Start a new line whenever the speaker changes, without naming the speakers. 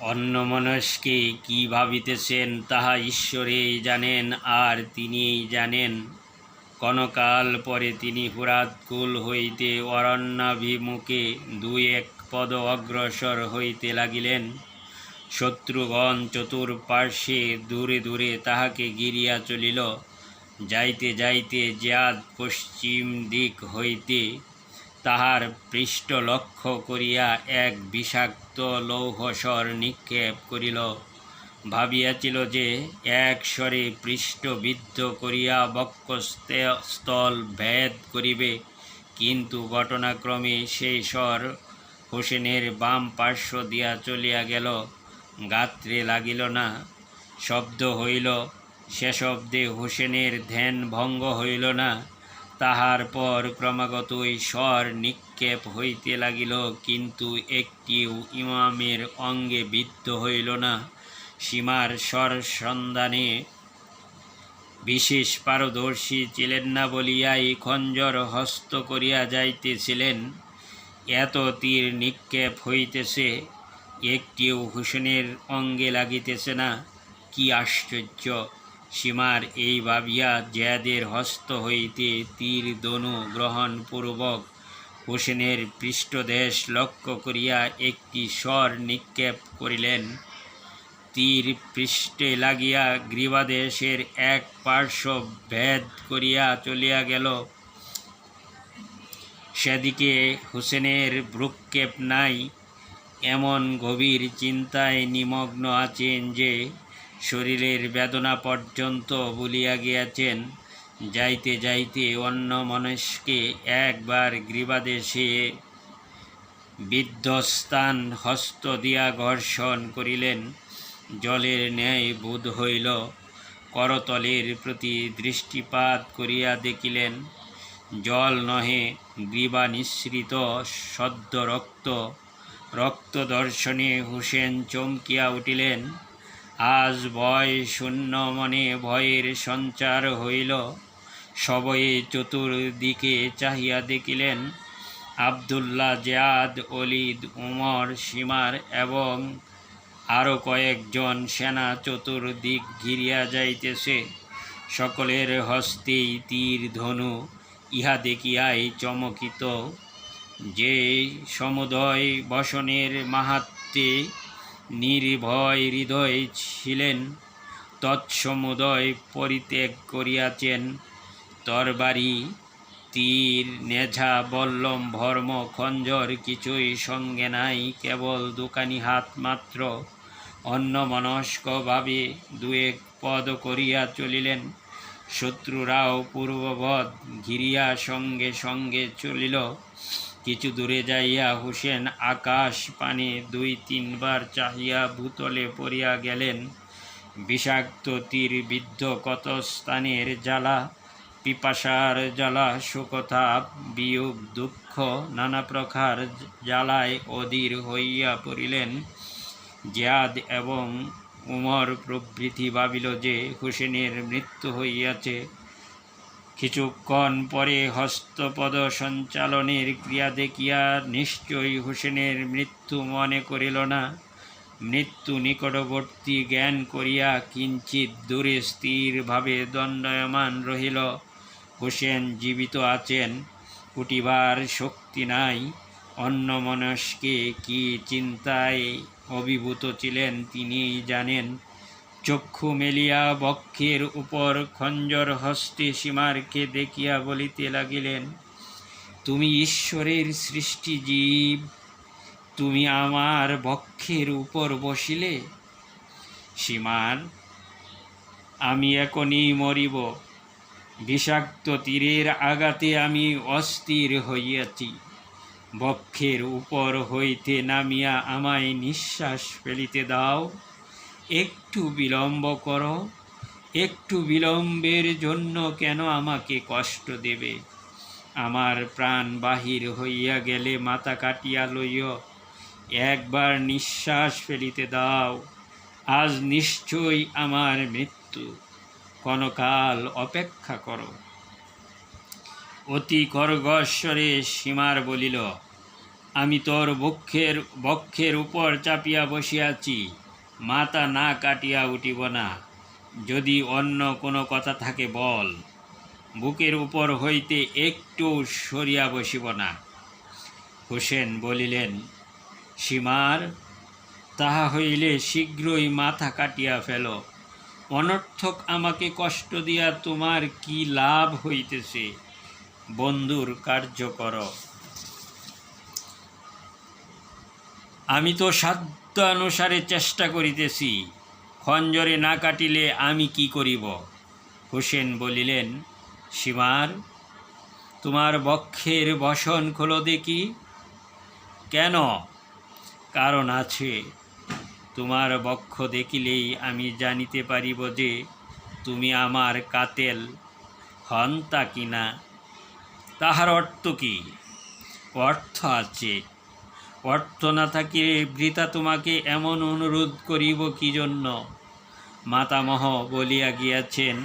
অন্যমনস্কে কি ভাবিতেছেন তাহা ঈশ্বরেই জানেন, আর তিনিই জানেন। কনকাল পরে তিনি পুরাতকুল হইতে অরণ্যাভিমুখে দুই এক পদ অগ্রসর হইতে লাগিলেন। শত্রুগণ চতুর্পার্শ্বে দূরে দূরে তাহাকে গিরিয়া চলিল। যাইতে যাইতে জিয়াদ পশ্চিম দিক হইতে তাহার পৃষ্ঠ লক্ষ্য করিয়া এক বিষাক্ত লৌহস্বর নিক্ষেপ করিল। ভাবিয়াছিল যে এক স্বরে পৃষ্ঠবিদ্ধ করিয়া বক্ষস্থ- স্থল ভেদ করিবে, কিন্তু ঘটনাক্রমে সেই স্বর হোসেনের বাম পার্শ্ব দিয়া চলিয়া গেল। গাত্রে লাগিল না, শব্দ হইল, সে শব্দে হোসেনের ধ্যান ভঙ্গ হইল না। তাহার পর ক্রমাগতই স্বর নিক্ষেপ হইতে লাগিল, কিন্তু একটিও ইমামের অঙ্গে বিদ্ধ হইল না। সীমার স্বর সন্ধানে বিশেষ পারদর্শী ছিলেন না বলিয়াই খঞ্জর হস্ত করিয়া যাইতেছিলেন। এত তীর নিক্ষেপ হইতেছে, একটিও হুসেনের অঙ্গে লাগিতেছে না। কি আশ্চর্য! সীমার এই ভাবিয়া জ্যাদের হস্ত হইতে তীর দনু গ্রহণপূর্বক হোসেনের পৃষ্ঠদেশ লক্ষ্য করিয়া একটি স্বর নিক্ষেপ করিলেন। তীর পৃষ্ঠে লাগিয়া গ্রীবাদেশের এক পার্শ্ব ভেদ করিয়া চলিয়া গেল। সেদিকে হোসেনের ভ্রুক্ষেপ নাই, এমন গভীর চিন্তায় নিমগ্ন আছেন যে শরীরের বেদনা পর্যন্ত বলিয়া গিয়াছেন, যাইতে যাইতে অন্য মনস্কে একবার গ্রীবাদেশে বিদ্ধস্থান হস্ত দিয়া ঘর্ষণ করিলেন। জলের ন্যায় বোধ হইল, করতলের প্রতি দৃষ্টিপাত করিয়া দেখিলেন, জল নহে গ্রীবা নিঃসৃত, সদ্য রক্ত। রক্ত দর্শনে হুসেন চমকিয়া উঠিলেন। আজ ভয় শূন্য মনে ভয়ের সঞ্চার হইল। সবয়ে চতুর্দিকে চাহিয়া দেখিলেন আবদুল্লাহ জিয়াদ অলিদ উমর, সীমার এবং আরও কয়েকজন সেনা চতুর্দিক ঘিরিয়া যাইতেছে। সকলের হস্তেই তীর ধনু, ইহা দেখিয়াই চমকিত। যে সমুদয় বসনের মাহাত্মে নির্ভয় হৃদয় ছিলেন, তৎসমুদয় পরিত্যাগ করিয়াছেন। তরবারি, তীর, নেঝা, বল্লম, ভর্ম, খঞ্জর কিছুই সঙ্গে নাই, কেবল দোকানি হাত মাত্র। অন্যমনস্কভাবে দুয়েক পদ করিয়া চলিলেন। শত্রুরাও পূর্ববৎ ঘিরিয়া সঙ্গে সঙ্গে চলিল। কিছু দূরে যাইয়া হুসেন আকাশ পানে দুই তিনবার চাহিয়া ভূতলে পড়িয়া গেলেন। বিষাক্ত তীর বিদ্ধ কত স্থানের জ্বালা, পিপাসার জ্বালা শোকতাপ বিয়োগ, দুঃখ, নানা প্রকার জ্বালায় অধীর হইয়া পড়িলেন। জিয়াদ এবং উমর প্রভৃতি ভাবিল যে হুসেনের মৃত্যু হইয়াছে। কিছুক্ষণ পরে হস্তপদ সঞ্চালনের ক্রিয়া দেখিয়া নিশ্চয়ই হোসেনের মৃত্যু মনে করিল না। মৃত্যু নিকটবর্তী জ্ঞান করিয়া কিঞ্চিত দূরে স্থিরভাবে দণ্ডায়মান রহিল। হোসেন জীবিত আছেন উঠিবার শক্তি নাই অন্য মনস্কে কি চিন্তায় অভিভূত ছিলেন তিনিই জানেন। চক্ষু মেলিয়া বক্ষের উপর খঞ্জর হস্তে সীমারকে দেখিয়া বলিতে লাগিলেন, তুমি ঈশ্বরের সৃষ্টি জীব, তুমি আমার বক্ষের উপর বসিলে? সীমার আমি এখনই মরিব। বিষাক্ত তীরের আঘাতে আমি অস্থির হইয়াছি। বক্ষের উপর হইতে নামিয়া আমায় নিঃশ্বাস ফেলিতে দাও। একটু বিলম্ব করো। একটু বিলম্বের জন্য কেন আমাকে কষ্ট দেবে? আমার প্রাণ বাহির হইয়া গেলে মাথা কাটিয়া লইও। একবার নিঃশ্বাস ফেলিতে দাও। আজ নিশ্চয়ই আমার মৃত্যু। ক্ষণকাল অপেক্ষা করো। অতি কর্গস্বরে সীমার বলিল, আমি তোর বক্ষের বক্ষের উপর চাপিয়া বসিয়াছি। মাথা না কাটিয়া উঠিব না। যদি অন্য কোনো কথা থাকে বল। বুকের উপর হইতে একটু সরিয়া বসিব না। হোসেন বলিলেন, সীমার, তাহা হইলে শীঘ্রই মাথা কাটিয়া ফেল। অনর্থক আমাকে কষ্ট দিয়া তোমার কি লাভ হইতেছে? বন্ধুর কার্য কর। আমি তো সাধ্য অনুসারে চেষ্টা করিতেছি। খঞ্জরে না কাটিলে আমি কি করিব? হোসেন বলিলেন, সীমার, তোমার বক্ষের বসন খোলো দেখি। কেন? কারণ আছে, তোমার বক্ষ দেখিলেই আমি জানিতে পারিব যে তুমি আমার কাতেল হন হন্তা কিনা। তাহার অর্থ কি? অর্থ আছে অর্থ না থাকিলে বৃথা তোমাকে এমন অনুরোধ করিব কি জন্য? মাতামহ বলিয়া গিয়াছেন